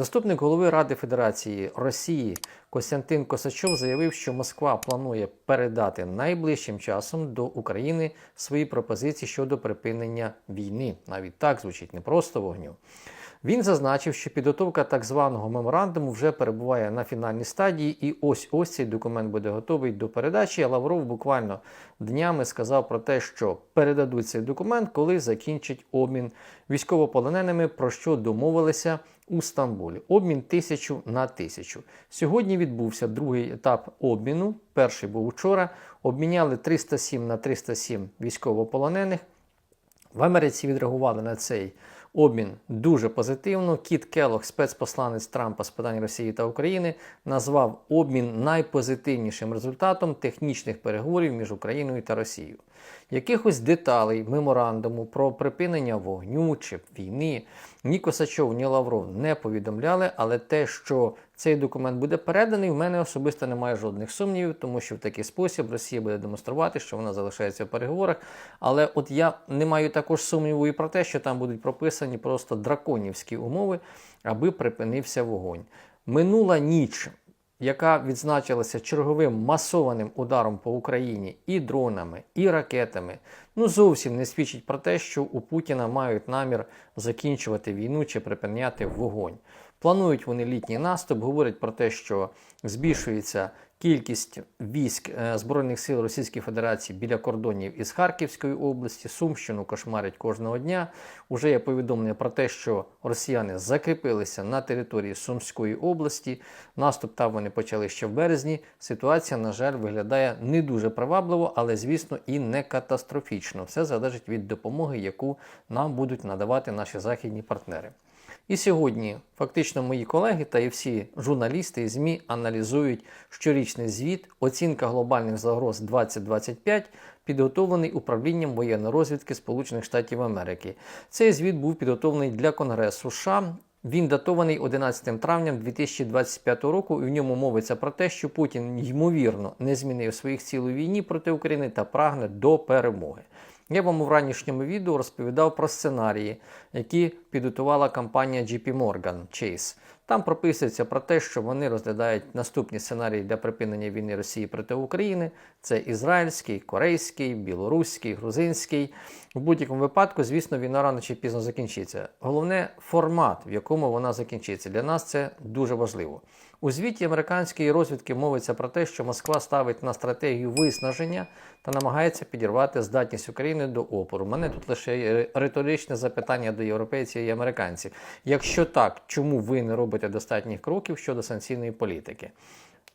Заступник голови Ради Федерації Росії Костянтин Косачов заявив, що Москва планує передати найближчим часом до України свої пропозиції щодо припинення війни. Навіть так звучить не просто вогню. Він зазначив, що підготовка так званого меморандуму вже перебуває на фінальній стадії, і ось ось цей документ буде готовий до передачі. Лавров буквально днями сказав про те, що передадуть цей документ, коли закінчить обмін військовополоненими, про що домовилися у Стамбулі. Обмін тисячу на тисячу. Сьогодні відбувся другий етап обміну. Перший був учора. Обміняли 307 на 307 військовополонених. В Америці відреагували на цей обмін дуже позитивно. Кіт Келох, спецпосланець Трампа з питань Росії та України, назвав обмін найпозитивнішим результатом технічних переговорів між Україною та Росією. Якихось деталей меморандуму про припинення вогню чи війни ні Косачов, ні Лавров не повідомляли, але те, що цей документ буде переданий, в мене особисто немає жодних сумнівів, тому що в такий спосіб Росія буде демонструвати, що вона залишається в переговорах. Але от я не маю також сумніву і про те, що там будуть прописані просто драконівські умови, аби припинився вогонь. Минула ніч яка відзначилася черговим масованим ударом по Україні і дронами, і ракетами, ну зовсім не свідчить про те, що у Путіна мають намір закінчувати війну чи припиняти вогонь. Планують вони літній наступ, говорять про те, що збільшується кількість військ е, Збройних сил Російської Федерації біля кордонів із Харківської області, Сумщину кошмарять кожного дня. Уже є повідомлення про те, що росіяни закріпилися на території Сумської області. Наступ там вони почали ще в березні. Ситуація, на жаль, виглядає не дуже привабливо, але, звісно, і не катастрофічно. Все залежить від допомоги, яку нам будуть надавати наші західні партнери. І сьогодні фактично мої колеги та і всі журналісти і ЗМІ аналізують щорічний звіт, оцінка глобальних загроз 2025, підготовлений управлінням воєнної розвідки Сполучених Штатів Америки. Цей звіт був підготовлений для Конгресу США. Він датований 11 травня 2025 року, і в ньому мовиться про те, що Путін ймовірно не змінив своїх цілей у війні проти України та прагне до перемоги. Я вам у ранішньому відео розповідав про сценарії, які підготувала компанія JP Morgan Chase. Там прописується про те, що вони розглядають наступні сценарії для припинення війни Росії проти України: це ізраїльський, корейський, білоруський, грузинський. В будь-якому випадку, звісно, війна рано чи пізно закінчиться. Головне формат, в якому вона закінчиться. Для нас це дуже важливо. У звіті американської розвідки мовиться про те, що Москва ставить на стратегію виснаження та намагається підірвати здатність України до опору. Мене тут лише риторичне запитання до європейців і американців. Якщо так, чому ви не робите достатніх кроків щодо санкційної політики?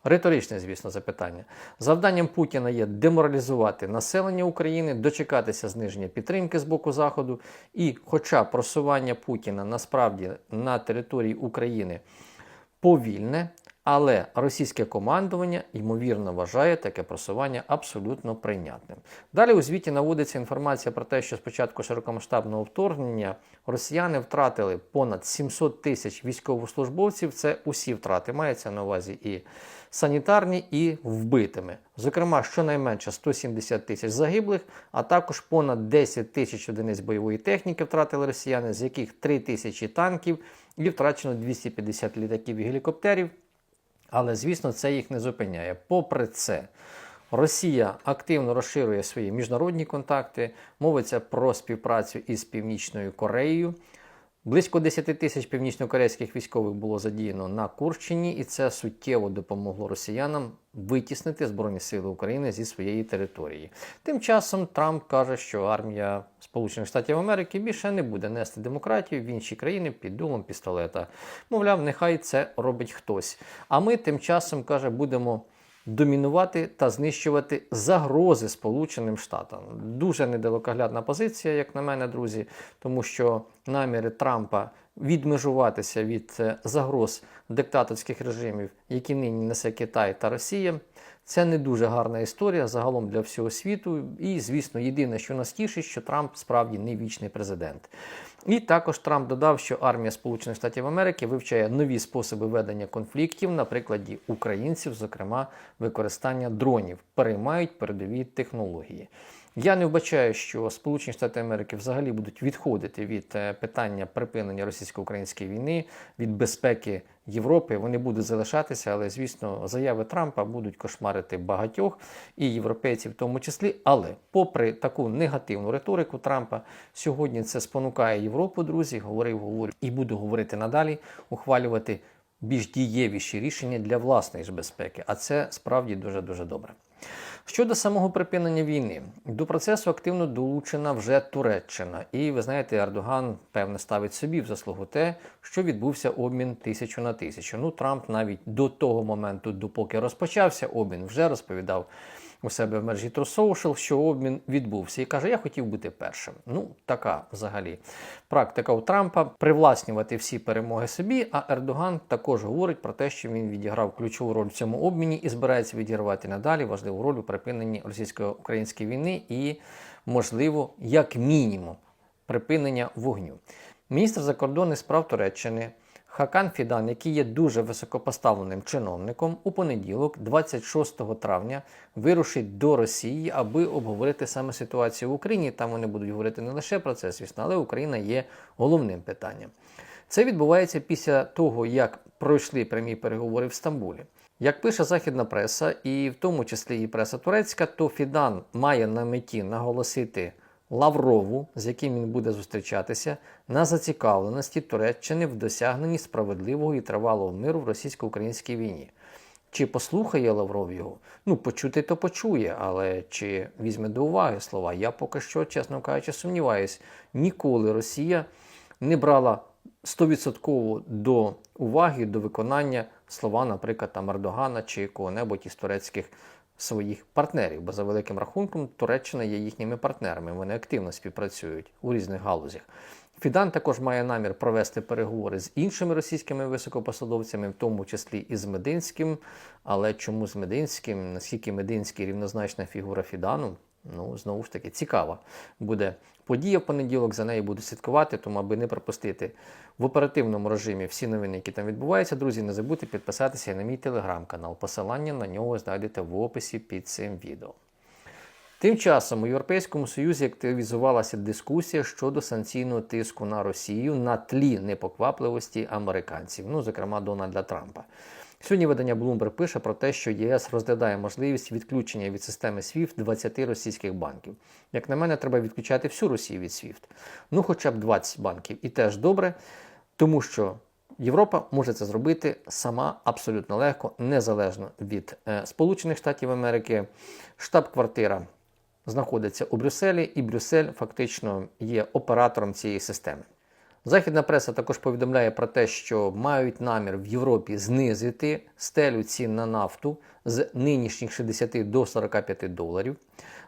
Риторичне, звісно, запитання. Завданням Путіна є деморалізувати населення України, дочекатися зниження підтримки з боку Заходу, і, хоча просування Путіна насправді на території України повільне, але російське командування ймовірно вважає таке просування абсолютно прийнятним. Далі у звіті наводиться інформація про те, що спочатку широкомасштабного вторгнення росіяни втратили понад 700 тисяч військовослужбовців. Це усі втрати мається на увазі і санітарні, і вбитими. Зокрема, щонайменше 170 тисяч загиблих, а також понад 10 тисяч одиниць бойової техніки втратили росіяни, з яких 3 тисячі танків і втрачено 250 літаків і гелікоптерів. Але, звісно, це їх не зупиняє. Попри це, Росія активно розширює свої міжнародні контакти, мовиться про співпрацю із Північною Кореєю. Близько 10 тисяч північнокорейських військових було задіяно на Курщині, і це суттєво допомогло росіянам витіснити Збройні Сили України зі своєї території. Тим часом Трамп каже, що армія Сполучених Штатів Америки більше не буде нести демократію в інші країни під дулом пістолета. Мовляв, нехай це робить хтось. А ми тим часом каже, будемо домінувати та знищувати загрози Сполученим Штатам. Дуже недалекоглядна позиція, як на мене, друзі, тому що наміри Трампа відмежуватися від е, загроз диктаторських режимів, які нині несе Китай та Росія. Це не дуже гарна історія загалом для всього світу. І, звісно, єдине, що нас тішить, що Трамп справді не вічний президент. І також Трамп додав, що армія Сполучених Штатів Америки вивчає нові способи ведення конфліктів, на прикладі українців, зокрема використання дронів, переймають передові технології. Я не вбачаю, що Сполучені Штати Америки взагалі будуть відходити від е, питання припинення російсько-української війни, від безпеки Європи. Вони будуть залишатися, але звісно, заяви Трампа будуть кошмарити багатьох і європейців, в тому числі. Але, попри таку негативну риторику Трампа, сьогодні це спонукає Європу, друзі. Говорив, говорю і буду говорити надалі, ухвалювати більш дієвіші рішення для власної ж безпеки. А це справді дуже дуже добре. Щодо самого припинення війни, до процесу активно долучена вже Туреччина. І ви знаєте, Ердоган певне ставить собі в заслугу те, що відбувся обмін тисячу на тисячу. Ну, Трамп навіть до того моменту, допоки розпочався обмін, вже розповідав у себе в мережі True Social, що обмін відбувся. І каже, я хотів бути першим. Ну, така взагалі практика у Трампа привласнювати всі перемоги собі. А Ердоган також говорить про те, що він відіграв ключову роль в цьому обміні і збирається відігравати надалі важливу роль у припиненні російсько-української війни і, можливо, як мінімум, припинення вогню. Міністр закордонних справ Туреччини. Хакан Фідан, який є дуже високопоставленим чиновником, у понеділок, 26 травня, вирушить до Росії, аби обговорити саме ситуацію в Україні. Там вони будуть говорити не лише про це, звісно, але Україна є головним питанням. Це відбувається після того, як пройшли прямі переговори в Стамбулі. Як пише західна преса, і в тому числі і преса турецька, то Фідан має на меті наголосити. Лаврову, з яким він буде зустрічатися, на зацікавленості Туреччини в досягненні справедливого і тривалого миру в російсько-українській війні. Чи послухає Лавров його? Ну, почути то почує, але чи візьме до уваги слова? Я поки що, чесно кажучи, сумніваюсь, ніколи Росія не брала 100% до уваги, до виконання слова, наприклад, там Ердогана чи кого-небудь із турецьких своїх партнерів, бо за великим рахунком Туреччина є їхніми партнерами. Вони активно співпрацюють у різних галузях. Фідан також має намір провести переговори з іншими російськими високопосадовцями, в тому числі і з Мединським. Але чому з Мединським? Наскільки Мединський рівнозначна фігура Фідану? Ну, знову ж таки, цікава буде подія в понеділок, за нею буду слідкувати, тому аби не пропустити в оперативному режимі всі новини, які там відбуваються. Друзі, не забудьте підписатися на мій телеграм-канал. Посилання на нього знайдете в описі під цим відео. Тим часом у Європейському Союзі активізувалася дискусія щодо санкційного тиску на Росію на тлі непоквапливості американців, ну, зокрема Дональда Трампа. Сьогодні видання Bloomberg пише про те, що ЄС розглядає можливість відключення від системи SWIFT 20 російських банків. Як на мене, треба відключати всю Росію від SWIFT. Ну, хоча б 20 банків. І теж добре, тому що Європа може це зробити сама абсолютно легко, незалежно від е, Сполучених Штатів Америки. Штаб-квартира знаходиться у Брюсселі, і Брюссель фактично є оператором цієї системи. Західна преса також повідомляє про те, що мають намір в Європі знизити стелю цін на нафту з нинішніх 60 до 45 доларів,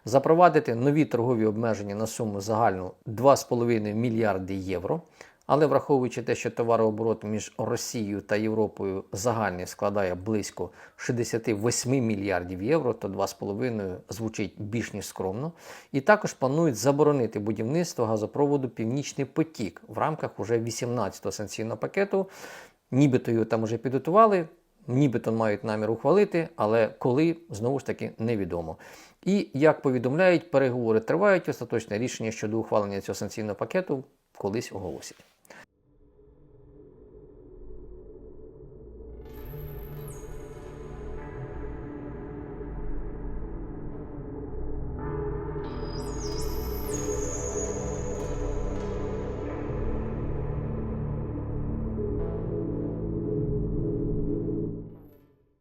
запровадити нові торгові обмеження на суму загальну 2,5 мільярди євро. Але враховуючи те, що товарооборот між Росією та Європою загальний складає близько 68 мільярдів євро, то 2,5 звучить більш ніж скромно. І також планують заборонити будівництво газопроводу Північний потік в рамках уже 18-го санкційного пакету. Нібито його там вже підготували, нібито мають намір ухвалити, але коли знову ж таки невідомо. І як повідомляють, переговори тривають. Остаточне рішення щодо ухвалення цього санкційного пакету колись оголосять.